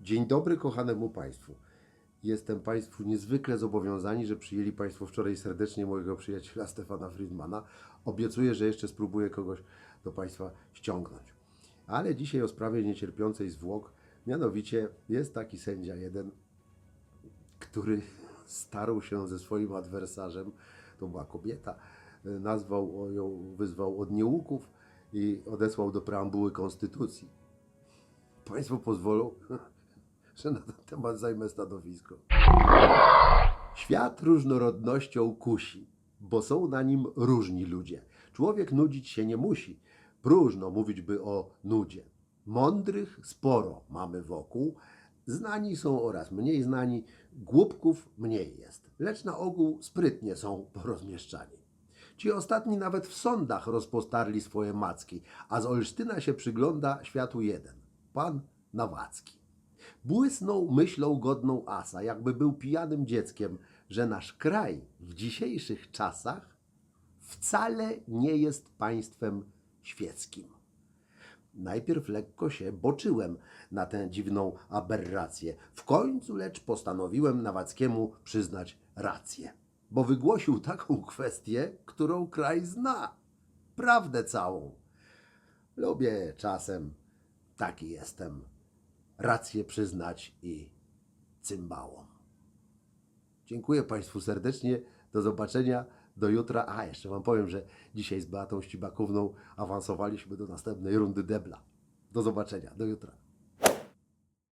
Dzień dobry kochanemu Państwu. Jestem Państwu niezwykle zobowiązani, że przyjęli Państwo wczoraj serdecznie mojego przyjaciela Stefana Friedmana. Obiecuję, że jeszcze spróbuję kogoś do Państwa ściągnąć. Ale dzisiaj o sprawie niecierpiącej zwłok, mianowicie jest taki sędzia jeden, który starł się ze swoim adwersarzem, to była kobieta, nazwał ją, wyzwał od nieuków i odesłał do preambuły Konstytucji. Państwo pozwolą, że na ten temat zajmę stanowisko. Świat różnorodnością kusi, bo są na nim różni ludzie. Człowiek nudzić się nie musi. Próżno mówić by o nudzie. Mądrych sporo mamy wokół, znani są oraz mniej znani, głupków mniej jest, lecz na ogół sprytnie są porozmieszczani. Ci ostatni nawet w sądach rozpostarli swoje macki, a z Olsztyna się przygląda światu jeden, pan Nawacki. Błysnął myślą godną asa, jakby był pijanym dzieckiem, że nasz kraj w dzisiejszych czasach wcale nie jest państwem świeckim. Najpierw lekko się boczyłem na tę dziwną aberrację. W końcu lecz postanowiłem Nawackiemu przyznać rację, bo wygłosił taką kwestię, którą kraj zna. Prawdę całą. Lubię czasem, taki jestem, rację przyznać i cymbałom. Dziękuję Państwu serdecznie. Do zobaczenia. Do jutra. A, jeszcze Wam powiem, że dzisiaj z Beatą Ścibakówną awansowaliśmy do następnej rundy debla. Do zobaczenia. Do jutra.